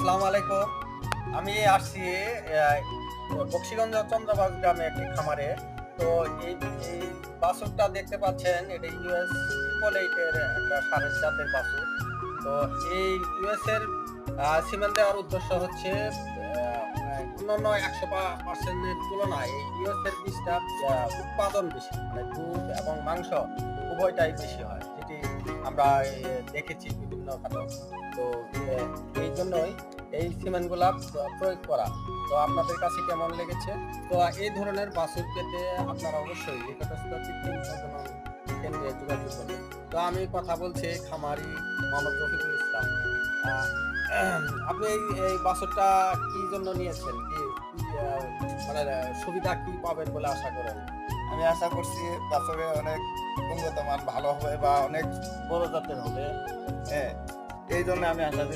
আসসালামু আলাইকুম। আমি আসছি বক্সিগঞ্জ চন্দ্রবাস গ্রামে একটি খামারে। তো এই বাছুরটা দেখতে পাচ্ছেন, এটা ইউএস ট্রিপল এইটের একটা সারের জাতের বাছুর। তো এই ইউএস এর সিমেন্ট দেওয়ার উদ্দেশ্য হচ্ছে অন্যান্য একশো পার্সেন্টের তুলনায় এই ইউএস এর বীজটা উৎপাদন বেশি মানে দুধ এবং মাংস উভয়টাই বেশি হয়। আমরা দেখেছি বিভিন্ন খাতে। তো এই জন্যই এই সিমেন্টগুলা প্র- প্রয়োগ করা। তো আপনাদের কাছে কেমন লেগেছে? তো এই ধরনের বাছুর পেতে আপনারা অবশ্যই কেন্দ্রে যোগাযোগ করবেন। তো আমি কথা বলছি খামারি মোহাম্মদ রফিকুল ইসলাম। আপনি এই বাছুরটা কি জন্য নিয়েছেন? কি, মানে সুবিধা কি পাবেন বলে আশা করেন? আমি আশা করছি বছরে অনেক গুণগত মান ভালো হবে বা অনেক বড় জাতের হবে। হ্যাঁ এই জন্য আমি আশা করি